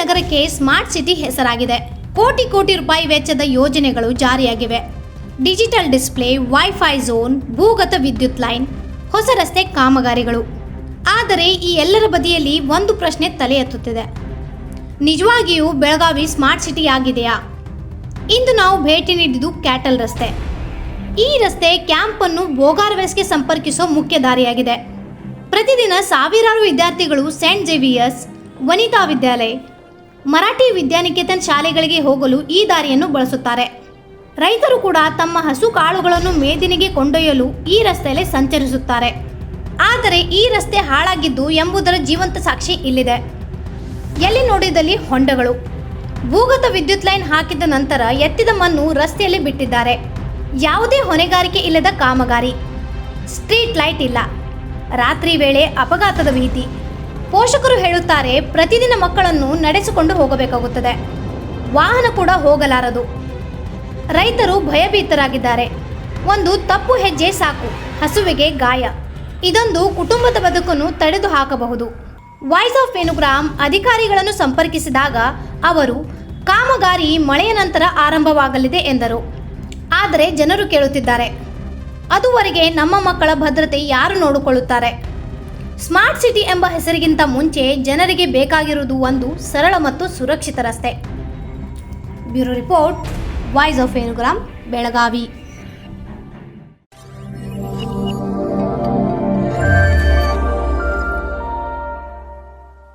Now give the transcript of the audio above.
ನಗರಕ್ಕೆ smart city ಹೆಸರಾಗಿದೆ. ಕೋಟಿ ಕೋಟಿ ರೂಪಾಯಿ ವೆಚ್ಚದ ಯೋಜನೆಗಳು ಜಾರಿಯಾಗಿವೆ. ಡಿಜಿಟಲ್ ಡಿಸ್ಪ್ಲೇ, ವೈಫೈ ಝೋನ್, ಭೂಗತ ವಿದ್ಯುತ್ ಲೈನ್, ಹೊಸ ರಸ್ತೆ ಕಾಮಗಾರಿಗಳು. ಆದರೆ ಈ ಎಲ್ಲರ ಬದಿಯಲ್ಲಿ ಒಂದು ಪ್ರಶ್ನೆ ತಲೆ ಎತ್ತುತ್ತಿದೆ. ನಿಜವಾಗಿಯೂ ಬೆಳಗಾವಿ ಸ್ಮಾರ್ಟ್ ಸಿಟಿ ಆಗಿದೆಯಾ? ಇಂದು ನಾವು ಭೇಟಿ ನೀಡಿದ್ದು ಕ್ಯಾಟಲ್ ರಸ್ತೆ. ಈ ರಸ್ತೆ ಕ್ಯಾಂಪ್ ಅನ್ನು ಬೋಗಾರ್ವೆಸ್ಗೆ ಸಂಪರ್ಕಿಸೋ ಮುಖ್ಯ ದಾರಿಯಾಗಿದೆ. ಪ್ರತಿದಿನ ಸಾವಿರಾರು ವಿದ್ಯಾರ್ಥಿಗಳು ಸೇಂಟ್ ಜೇವಿಯರ್ಸ್, ವನಿತಾ ವಿದ್ಯಾಲಯ ಮರಾಠಿ ವಿದ್ಯಾನಿಕೇತನ್ ಶಾಲೆಗಳಿಗೆ ಹೋಗಲು ಈ ದಾರಿಯನ್ನು ಬಳಸುತ್ತಾರೆ. ರೈತರು ಕೂಡ ತಮ್ಮ ಹಸು ಕಾಳುಗಳನ್ನು ಮೇದಿನಿಗೆ ಕೊಂಡೊಯ್ಯಲು ಈ ರಸ್ತೆಯಲ್ಲಿ ಸಂಚರಿಸುತ್ತಾರೆ. ಆದರೆ ಈ ರಸ್ತೆ ಹಾಳಾಗಿದ್ದು ಎಂಬುದರ ಜೀವಂತ ಸಾಕ್ಷಿ ಇಲ್ಲಿದೆ. ಎಲ್ಲಿ ನೋಡಿದಲ್ಲಿ ಹೊಂಡಗಳು. ಭೂಗತ ವಿದ್ಯುತ್ ಲೈನ್ ಹಾಕಿದ ನಂತರ ಎತ್ತಿದ ಮಣ್ಣು ರಸ್ತೆಯಲ್ಲಿ ಬಿಟ್ಟಿದ್ದಾರೆ. ಯಾವುದೇ ಹೊಣೆಗಾರಿಕೆ ಇಲ್ಲದ ಕಾಮಗಾರಿ. ಸ್ಟ್ರೀಟ್ ಲೈಟ್ ಇಲ್ಲ. ರಾತ್ರಿ ವೇಳೆ ಅಪಘಾತದ ಭೀತಿ. ಪೋಷಕರು ಹೇಳುತ್ತಾರೆ, ಪ್ರತಿದಿನ ಮಕ್ಕಳನ್ನು ನಡೆಸಿಕೊಂಡು ಹೋಗಬೇಕಾಗುತ್ತದೆ. ವಾಹನ ಕೂಡ ಹೋಗಲಾರದು. ರೈತರು ಭಯಭೀತರಾಗಿದ್ದಾರೆ. ಒಂದು ತಪ್ಪು ಹೆಜ್ಜೆ ಸಾಕು, ಹಸುವಿಗೆ ಗಾಯ. ಇದೊಂದು ಕುಟುಂಬದ ಬದುಕನ್ನು ತಡೆದು ಹಾಕಬಹುದು ವಾಯ್ಸ್ ಆಫ್ ವೆನುಗ್ರಾಮ್ ಅಧಿಕಾರಿಗಳನ್ನು ಸಂಪರ್ಕಿಸಿದಾಗ ಅವರು, ಕಾಮಗಾರಿ ಮಳೆಯ ನಂತರ ಆರಂಭವಾಗಲಿದೆ ಎಂದರು. ಆದರೆ ಜನರು ಕೇಳುತ್ತಿದ್ದಾರೆ. ಅದುವರೆಗೆ ನಮ್ಮ ಮಕ್ಕಳ ಭದ್ರತೆ ಯಾರು ನೋಡಿಕೊಳ್ಳುತ್ತಾರೆ? ಸ್ಮಾರ್ಟ್ ಸಿಟಿ ಎಂಬ ಹೆಸರಿಗಿಂತ ಮುಂಚೆ ಜನರಿಗೆ ಬೇಕಾಗಿರುವುದು ಒಂದು ಸರಳ ಮತ್ತು ಸುರಕ್ಷಿತ ರಸ್ತೆ. ಬ್ಯೂರೋ ರಿಪೋರ್ಟ್ ವಾಯ್ಸ್ ಆಫ್ ಏನುಗ್ರಾಮ್ ಬೆಳಗಾವಿ.